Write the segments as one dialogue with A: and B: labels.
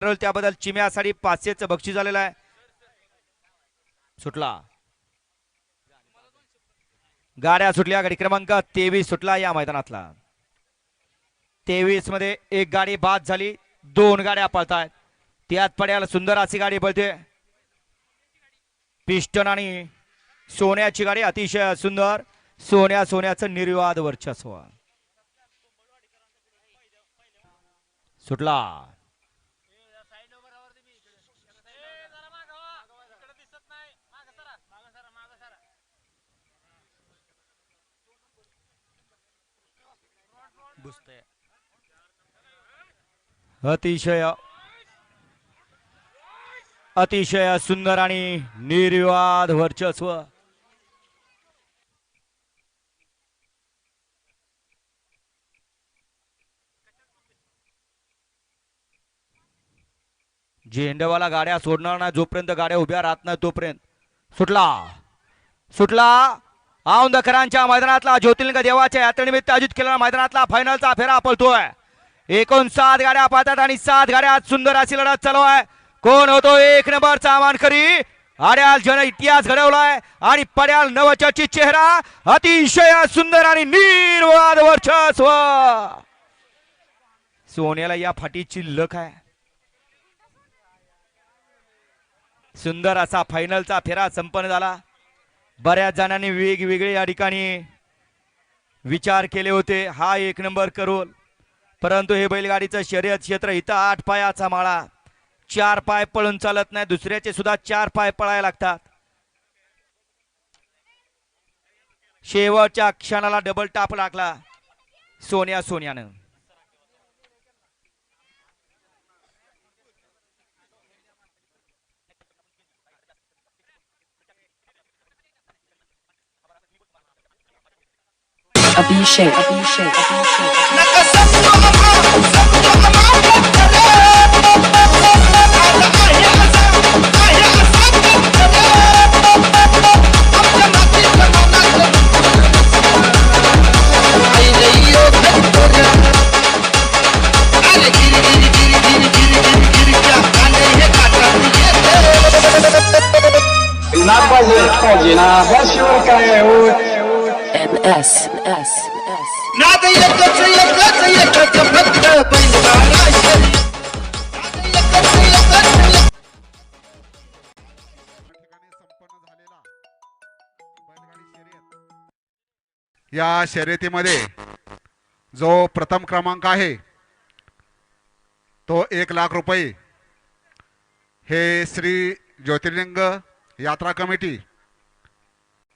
A: ठरवलं त्याबद्दल चिम्यासाठी पाचशेच बक्षीस झालेलं आहे. सुटला. गाड्या सुटल्या गाडी क्रमांक तेवीस सुटला या मैदानातला. तेवीसमध्ये एक गाडी बाद झाली दोन गाड्या पळतायत. त्यात पड्याला सुंदर अशी गाडी पळते. पिस्टन आणि सोन्याची गाडी अतिशय सुंदर. सोन्या सोन्याचं निर्वाद वर्चस्व. सुटला. अतिशय अतिशय सुंदर आणि निर्विवाद वर्चस्व. झेंडेवाला गाड्या सोडणार नाही जोपर्यंत गाड्या उभ्या राहत नाही तोपर्यंत. सुटला. सुटला. औंधकरांच्या मैदानातला ज्योतिर्लिंग देवाच्या यात्रेनिमित्त आयोजित केलेला मैदानातला फायनलचा फेरा पळतोय एकूण सात गाड्या पाहतात आणि सात गाड्या आज सुंदर अशी लढत चालू आहे. कोण होतो एक नंबरचा मानकरी? आड्याल जन इतिहास घडवलाय आणि पड्याल नवचर्चित चेहरा अतिशय सुंदर आणि निर्वाद वर्चस्व. सोन्याला या फाटीची लख आहे. सुंदर असा फायनलचा फेरा संपन्न झाला. बऱ्याच जणांनी वेगवेगळे या ठिकाणी विचार केले होते. हा एक नंबर करोल. परंतु हे बैलगाडीचं शर्यत क्षेत्र इथं आठ पायाचा माळा. चार पाय पळून चालत नाही. दुसऱ्याचे सुद्धा चार पाय पळायला लागतात. शेवटच्या क्षणाला डबल टाप लागला. सोन्या सोन्यानं.
B: Abhishek. Abhishek.
C: Na voz, na voz, senhor, caiu.
B: NS, NS.
D: नाद एकच एकच एकच फक्त
E: या शर्यतीमध्ये जो प्रथम क्रमांक आहे तो एक लाख रुपये हे श्री ज्योतिर्लिंग यात्रा कमिटी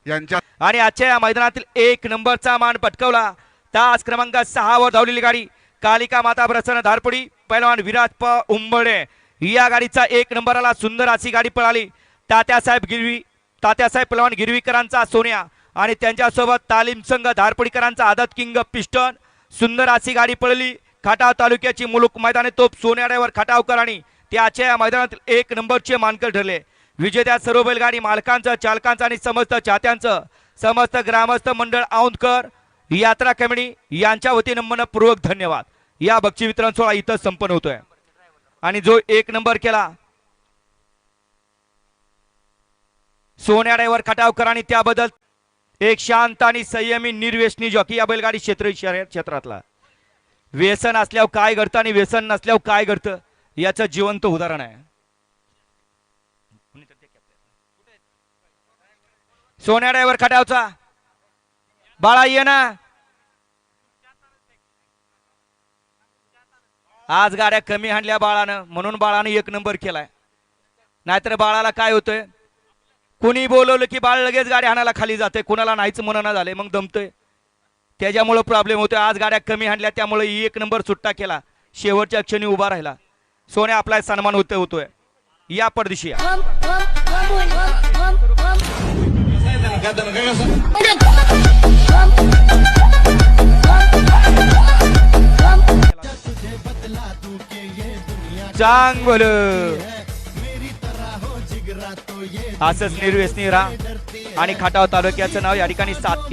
E: यांच्या
A: आणि आजच्या या मैदानातील एक नंबरचा मान पटकवला. तास क्रमांक सहावर धावलेली गाडी. कालिका माता प्रसन्न धारपुडी पैलवान विराज प उंबडे या गाडीचा एक नंबरला सुंदर अशी गाडी पळाली. तात्यासाहेब गिरवी तात्यासाहेब पैलवान गिरवीकरांचा सोन्या आणि त्यांच्यासोबत तालीम संघ धारपुडीकरांचा आदत किंग पिस्टन. सुंदर अशी गाडी पळली. खटाव तालुक्याची मुलुक मैदाने तोप सोन्याड्यावर खटावकर आणि त्याच्या या मैदानातील एक नंबरचे मानकर ठरले. विजेत्या सर्व बैलगाडी मालकांचं चालकांचं आणि समस्त चाहत्यांचं समस्त ग्रामस्थ मंडळ औंधकर यात्रा कमिटी यांच्या वतीनं मनपूर्वक धन्यवाद. या बक्षी वितरण सोहळा इथं संपन्न होतोय. आणि जो एक नंबर केला सोन्या ड्रायव्हर खटावकर आणि त्याबद्दल एक शांत आणि संयमी निर्व्यसनी जॉकी या बैलगाडी क्षेत्र क्षेत्रातला. व्यसन असल्यावर काय घडतं आणि व्यसन नसल्यावर काय घडतं याचं जिवंत उदाहरण आहे. सोन्या ड्रायव्हर खटावचा. बाळा ये ना. आज गाड्या कमी हाणल्या बाळानं म्हणून बाळानं एक नंबर केलाय. नाहीतर बाळाला काय होतंय? कुणी बोलवलं की बाळ लगेच गाड्या हाणायला खाली जाते कुणाला नाहीच म्हणणं झाले मग दमतोय. त्याच्यामुळं प्रॉब्लेम होतोय. आज गाड्या कमी हाणल्या त्यामुळे एक नंबर सुट्टा केला. शेवटच्या क्षणी उभा राहिला. सोन्या आपला सन्मान होतोय होतोय. या परदेशी या. चांग बोल असंच निर्व्यसनी राहा आणि खटाव तालुक्याचं नाव या ठिकाणी सात